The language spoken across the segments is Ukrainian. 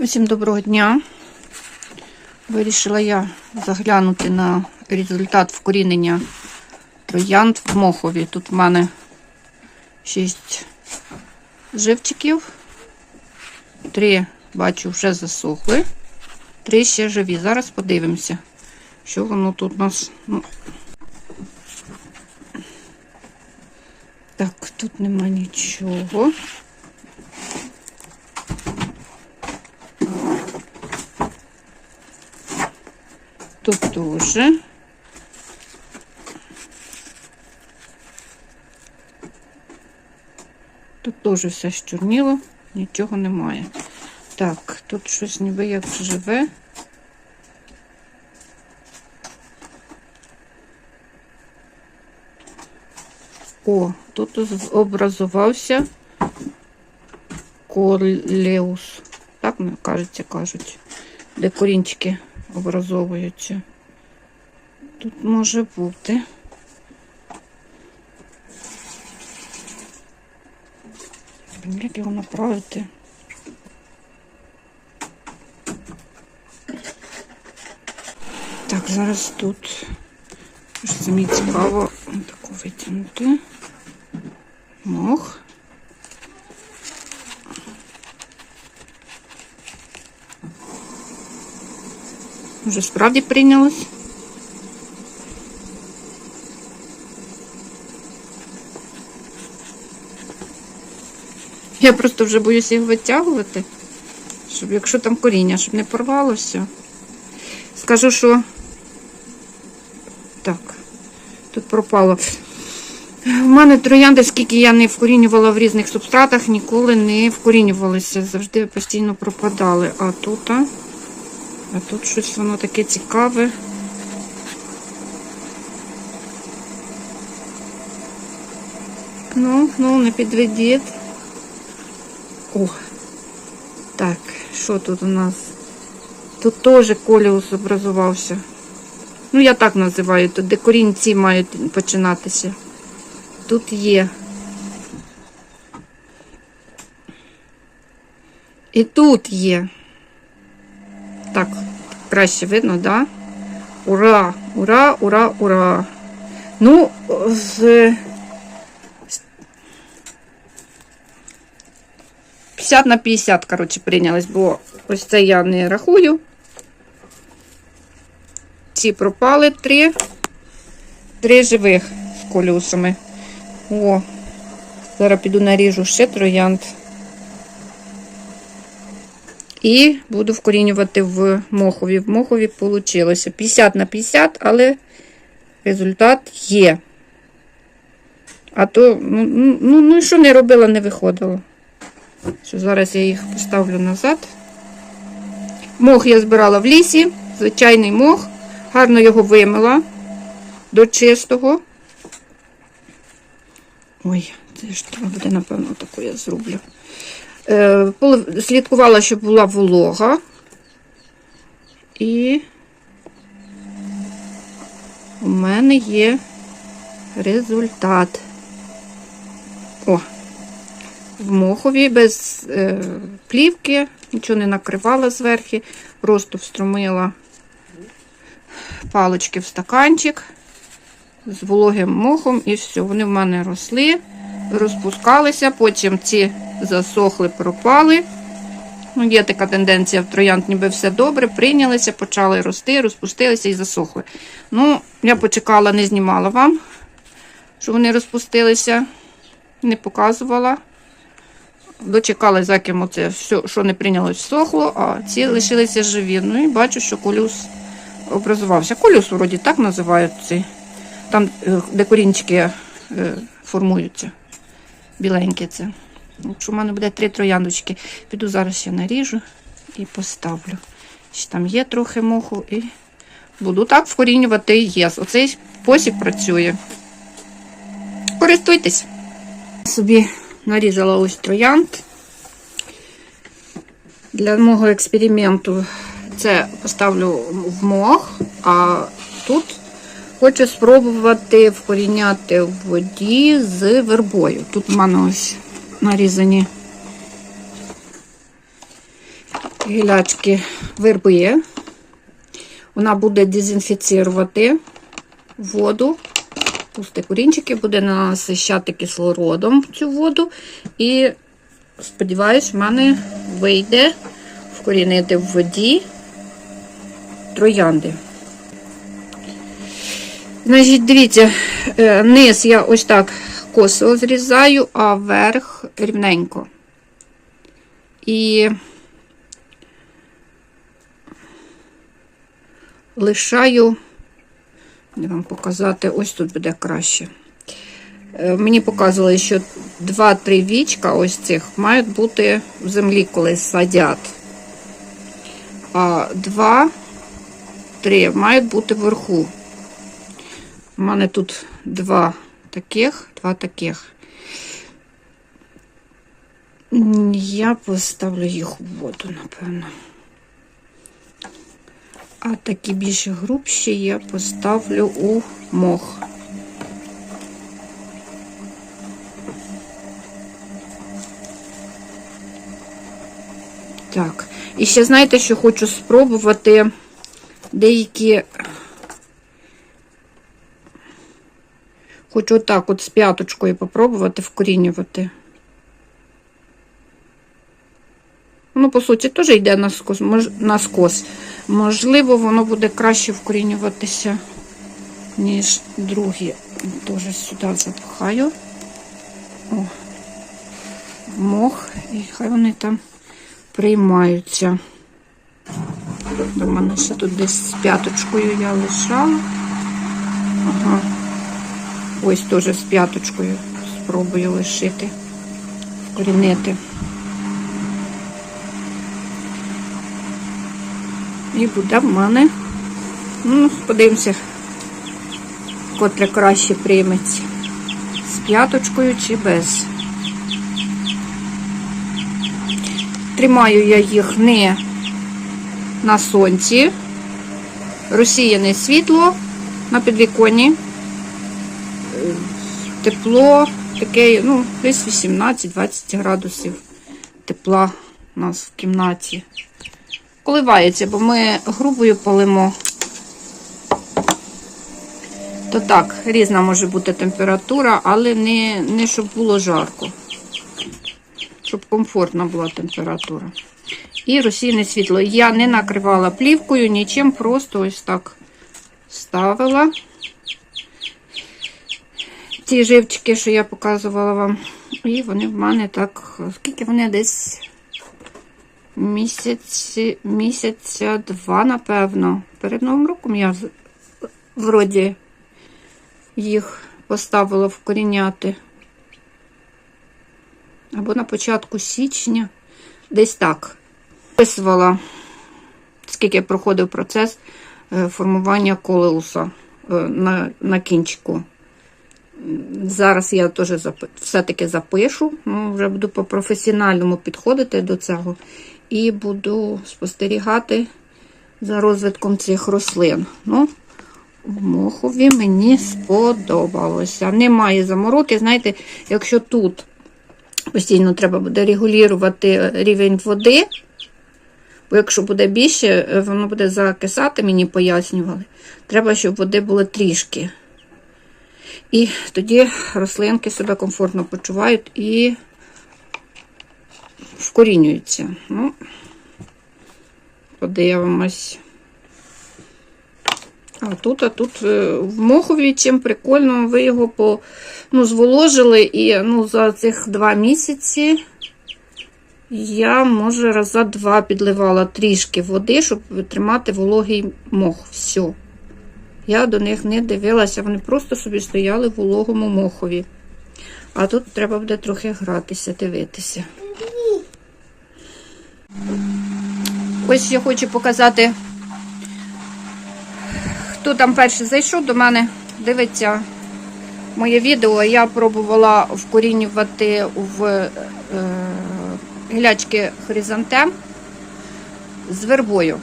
Усім доброго дня. Вирішила я заглянути на результат вкорінення троянд в Мохові. Тут в мене 6 живчиків. Три, бачу, вже засохли. Три ще живі. Зараз подивимося, що воно тут у нас. Ну. Так, тут нема нічого. Тут. Тут теж все щорніло, нічого немає. Так, тут щось ніби як живе. О, тут образувався колеус. Так, кажеться, кажуть, де корінчики образовуються. Тут може бути. Блін, Як його направити? Так, зараз тут це мені цікаво таку витягнути. Мох. Вже справді прийнялось. Я просто вже боюсь їх витягувати, щоб якщо там коріння, щоб не порвалося. Скажу, що так, тут пропало. У мене троянди, скільки я не вкорінювала в різних субстратах, ніколи не вкорінювалися, завжди постійно пропадали. А тут, а, а тут щось воно таке цікаве. Ну, ну, не підведіть. О, так, що тут у нас? Тут теж коліус образувався. Ну, я так називаю, тут де корінці мають починатися. Тут є. І тут є. Так, краще видно, да? Ура! Ура, ура, ура! Ну, з 50 на 50, коротше, прийнялось, бо ось це я не рахую. Ці пропали три, три живих з колюсами. О, зараз піду наріжу ще троянд. І буду вкорінювати в мохові. В мохові вийшло 50 на 50, але результат є. А то, ну, ну, ну що не робила, не виходило. Що зараз я їх поставлю назад. Мох я збирала в лісі, звичайний мох. Гарно його вимила до чистого. Ой, це ж треба буде, напевно, таку я зроблю. Е, слідкувала, щоб була волога. І у мене є результат. О, в мохові без е, плівки, нічого не накривала зверху, просто встромила палички в стаканчик з вологим мохом і все. Вони в мене росли, розпускалися, потім ці засохли, пропали. Ну, Є така тенденція в троянд, ніби все добре, прийнялися, почали рости, розпустилися і засохли. Ну, я почекала, не знімала вам, що вони розпустилися, не показувала. Дочекала, за ким оце все, що не прийнялось, сохло, а ці лишилися живі. Ну і бачу, що колюс образувався. Колюс, вроді, так називають цей. Там, е, де корінчики е, формуються. Біленькі це. Якщо в мене буде три трояндочки, піду зараз ще наріжу і поставлю. Ще там є трохи моху і буду так вкорінювати єс. Оцей спосіб працює. Користуйтесь. Собі нарізала ось троянд. Для мого експерименту це поставлю в мох, а тут хочу спробувати вкоріняти в воді з вербою. Тут в мене ось нарізані гілячки верби. Вона буде дезінфіцірувати воду. Пусти корінчики, буде насищати кислородом цю воду. І, сподіваюсь, в мене вийде вкорінити в воді троянди. Значить, дивіться, е, низ я ось так косо зрізаю, а верх рівненько. І лишаю, вам показати, ось тут буде краще. Е, Мені показували, що 2-3 вічка ось цих мають бути в землі, коли садять. А 2-3 мають бути вверху. У мене тут два таких, два таких. Я поставлю їх у воду, напевно. А такі більш грубші я поставлю у мох. Так, і ще знаєте, що хочу спробувати деякі. Хочу отак от з п'яточкою попробувати вкорінювати. Ну, по суті, теж йде на скос. Можливо, воно буде краще вкорінюватися, ніж другі. Теж сюди запихаю. О, мох, і хай вони там приймаються. До мене ще тут десь з п'яточкою я лишала. Ага. Ось теж з п'яточкою спробую лишити, вкорінити. І буде в мене, ну, подивимося, котре краще прийметься. З п'яточкою чи без. Тримаю я їх не на сонці, розсіяне світло на підвіконні. Тепло таке, ну, десь 18-20 градусів тепла у нас в кімнаті. Коливається, бо ми грубою полимо. То так, різна може бути температура, але не, не щоб було жарко. Щоб комфортна була температура. І розсійне світло. Я не накривала плівкою, нічим, просто ось так ставила ті живчики, що я показувала вам. І вони в мене так, скільки вони десь місяці, місяця два, напевно. Перед Новим роком я вроді їх поставила вкоріняти. Або на початку січня. Десь так. Описувала, скільки проходив процес е, формування колеуса е, на, на кінчику. Зараз я теж все-таки запишу, ну, вже буду по-професіональному підходити до цього і буду спостерігати за розвитком цих рослин. Ну, в мохові мені сподобалося. Немає замороки. Знаєте, якщо тут постійно треба буде регулювати рівень води, бо якщо буде більше, воно буде закисати, мені пояснювали. Треба, щоб води було трішки. І тоді рослинки себе комфортно почувають і вкорінюються. Ну, подивимось. А тут, а тут е, в мохові чим прикольно, ви його по, ну, зволожили, і ну, за цих два місяці я, може, раза два підливала трішки води, щоб тримати вологий мох. Все. Я до них не дивилася, вони просто собі стояли в вологому мохові. А тут треба буде трохи гратися, дивитися. Ось я хочу показати, хто там перший зайшов до мене, дивиться моє відео. Я пробувала вкорінювати в е, гілячки хризантем з вербою.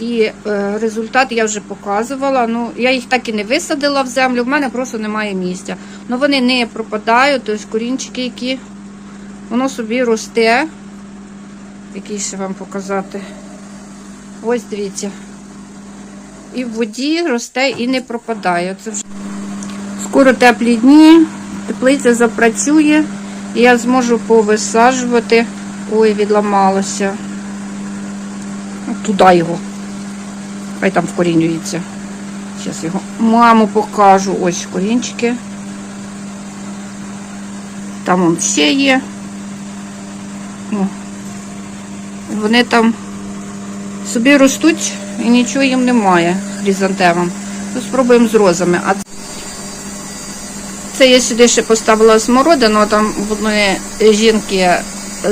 І е, результат я вже показувала. Ну, я їх так і не висадила в землю, в мене просто немає місця. Ну вони не пропадають, тобто корінчики, які воно собі росте. Який ще вам показати. Ось дивіться. І в воді росте і не пропадає. Це вже... Скоро теплі дні, теплиця запрацює, і я зможу повисаджувати. Ой, відламалося. Ну, Туди його. Хай там вкорінюється. Зараз його маму покажу. Ось корінчики. Там он ще є. О. Вони там собі ростуть і нічого їм немає хризантемам. Ну, спробуємо з розами. А це я сюди ще поставила смородину, там в одної жінки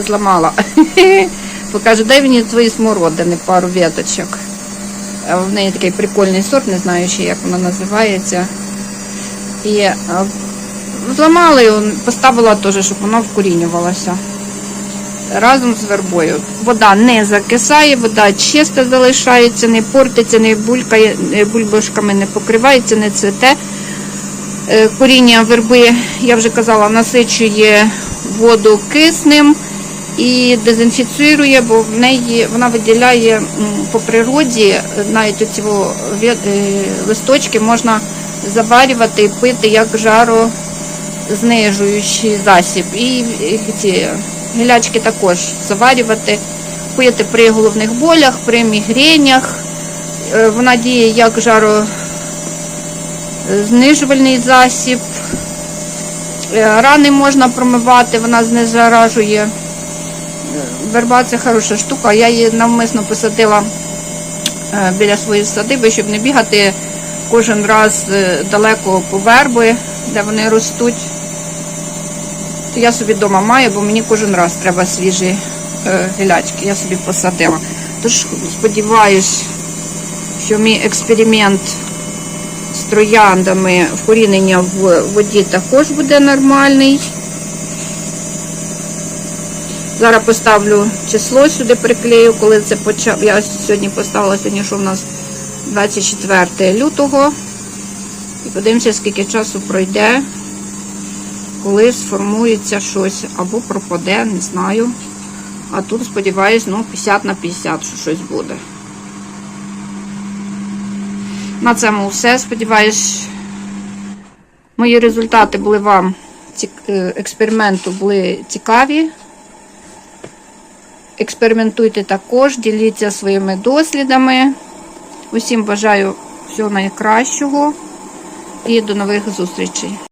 зламала. Покажу, дай мені твої смородини, пару віточок. В неї такий прикольний сорт, не знаю ще як вона називається. І зламала його, поставила теж, щоб воно вкорінювалося. Разом з вербою. Вода не закисає, вода чиста залишається, не портиться, не булькає, не бульбашками не покривається, не цвете. Е, Коріння верби, я вже казала, насичує воду киснем і дезінфіцірує, бо в неї вона виділяє по природі навіть ці листочки можна заварювати і пити як жарознижуючий засіб. І е, ці гілячки також заварювати, пити при головних болях, при мігренях. Е, Вона діє як жаро знижувальний засіб. Е, Рани можна промивати, вона знезаражує. Е, Верба це хороша штука. Я її навмисно посадила біля своєї садиби, щоб не бігати кожен раз далеко по верби, де вони ростуть. Я собі вдома маю, бо мені кожен раз треба свіжі е, гілячки. Я собі посадила. Тож сподіваюсь, що мій експеримент з трояндами вкорінення в воді також буде нормальний. Зараз поставлю число сюди приклею, коли це почав. Я сьогодні поставила сьогодні, що в нас 24 лютого. І подивимося, скільки часу пройде, коли сформується щось або пропаде, не знаю. А тут, сподіваюсь, ну, 50 на 50, що щось буде. На цьому все. Сподіваюсь, мої результати були вам е, експерименту були цікаві. Експериментуйте також, діліться своїми дослідами. Усім бажаю всього найкращого і до нових зустрічей.